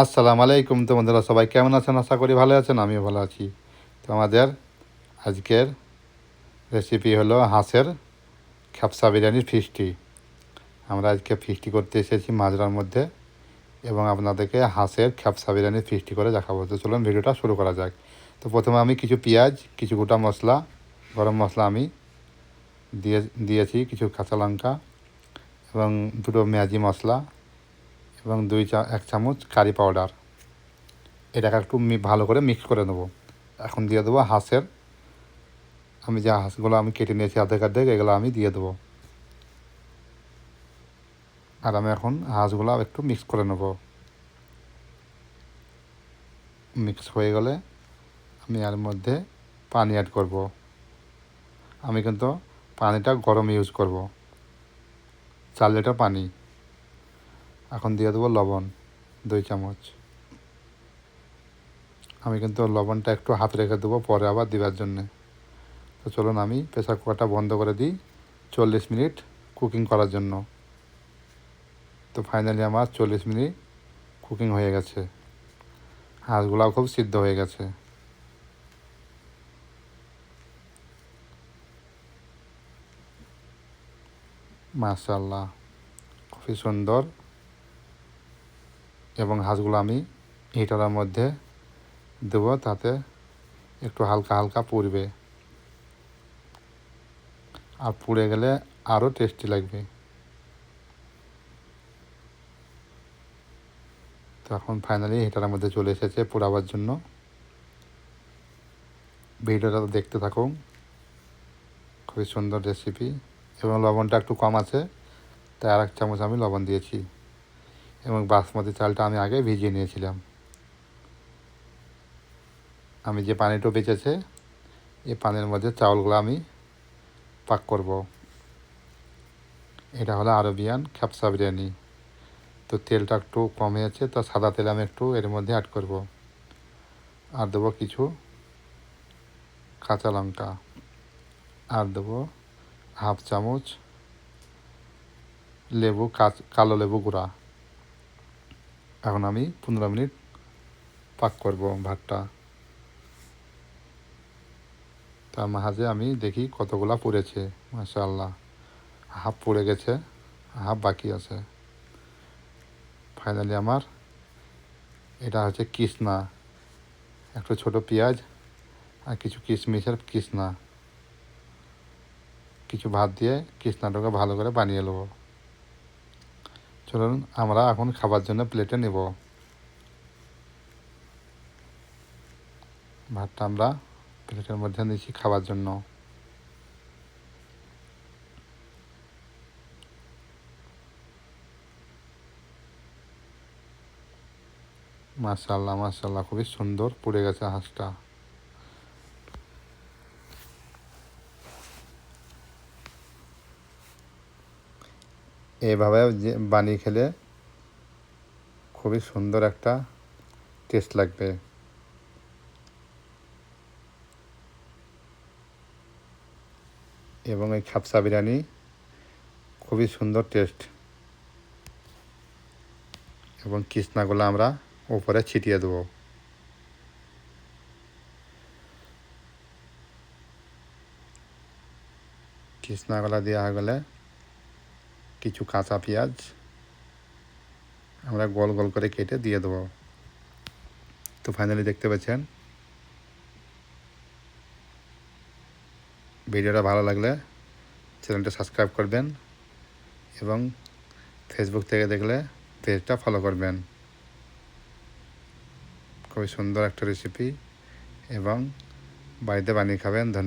আসসালামু আলাইকুম তো বন্ধুরা, সবাই কেমন আছেন? আশা করি ভালো আছেন, আমিও ভালো আছি। তো আমাদের আজকের রেসিপি হলো হাঁসের খ্যাপসা বিরিয়ানির ফিস্টি। আমরা আজকে ফিস্টি করতে এসেছি মাজরার মধ্যে এবং আপনাদেরকে হাঁসের খ্যাপসা বিরিয়ানির ফিস্টি করে দেখাবো। তো চলুন ভিডিওটা শুরু করা যাক। তো প্রথমে আমি কিছু পেঁয়াজ, কিছু গোটা মশলা, গরম মশলা আমি দিয়ে, দিয়েছি, কিছু কাঁচা লঙ্কা এবং দুটো ম্যাজি মশলা। এবং দুই চা, এক চামচ কারি পাউডার এটাকে একটু ভালো করে মিক্স করে নেব। এখন দিয়ে দেবো হাঁসের। আমি যে হাঁসগুলো আমি কেটে নিয়েছি আধেক আধেক এগুলো আমি দিয়ে দেবো। আর আমি এখন হাঁসগুলো একটু মিক্স করে নেব। মিক্স হয়ে গেলে আমি এর মধ্যে পানি অ্যাড করব। আমি কিন্তু পানিটা গরম ইউজ করব। চার লিটার পানি। এখন দিয়ে দেবো লবণ, দুই চামচ। আমি কিন্তু লবণটা একটু হাত রেখে দেবো পরে আবার দেওয়ার জন্যে। তো চলুন আমি প্রেসার কুকারটা বন্ধ করে দিই চল্লিশ মিনিট কুকিং করার জন্য। তো ফাইনালি আমার চল্লিশ মিনিট কুকিং হয়ে গেছে। হাঁসগুলাও খুব সিদ্ধ হয়ে গেছে। মাশাল্লাহ খুবই সুন্দর এবং হাঁসগুলো আমি হিটারের মধ্যে দেবো, তাতে একটু হালকা হালকা পুড়বে। আর পুড়ে গেলে আরও টেস্টি লাগবে। তো এখন ফাইনালি হিটারের মধ্যে চলে এসেছে পোড়াবার জন্য। ভিডিওটা দেখতে থাকুন। খুবই সুন্দর রেসিপি এবং লবণটা একটু কম আছে, তাই আর এক চামচ আমি লবণ দিয়েছি। এবং বাসমতি চালটা আমি আগে ভিজিয়ে নিয়েছিলাম। আমি যে পানিটা বেঁচেছে এই পানির মধ্যে চাউলগুলো আমি পাক করব। এটা হলো আরবিয়ান খ্যাপসা বিরিয়ানি। তো তেলটা একটু কমে আছে, তো সাদা তেল আমি একটু এর মধ্যে অ্যাড করব। আর দেবো কিছু কাঁচা লঙ্কা। আর দেবো হাফ চামচ লেবু কালো লেবু গুঁড়া। এখন আমি পনেরো মিনিট পাক করব ভাতটা। তার মাঝে আমি দেখি কতগুলা পুড়েছে, মাশাআল্লাহ। হাফ পড়ে গেছে, হাফ বাকি আছে। ফাইনালি আমার এটা হচ্ছে কৃষ্ণা। একটু ছোট পেঁয়াজ আর কিছু কিশমিশের কৃষ্ণা। কিছু ভাত দিয়ে কৃষ্ণাটাকে ভালো করে বানিয়ে নেব। চলুন, আমরা এখন খাবার জন্য প্লেটে নেব। ভাতটা আমরা প্লেটের মধ্যে নিচ্ছি খাবার জন্য। মাশাল্লাহ মাশাল্লাহ খুবই সুন্দর পুড়ে গেছে হাঁসটা। এইভাবে যে বানিয়ে খেলে খুবই সুন্দর একটা টেস্ট লাগবে। এবং এই খাপসা বিরিয়ানি খুবই সুন্দর টেস্ট এবং কৃষ্ণাগুলো আমরা উপরে ছিটিয়ে দেবো। কৃষ্ণাগুলা দেওয়া হয়ে গেলে কিছু কাঁচা পেঁয়াজ আমরা গোল গোল করে কেটে দিয়ে দেবো। তো ফাইনালি দেখতে পাচ্ছেন, ভিডিওটা ভালো লাগলে চ্যানেলটা সাবস্ক্রাইব করবেন এবং ফেসবুক থেকে দেখলে পেজটা ফলো করবেন। খুবই সুন্দর একটা রেসিপি এবং বাড়িতে বানিয়ে খাবেন। ধন্যবাদ।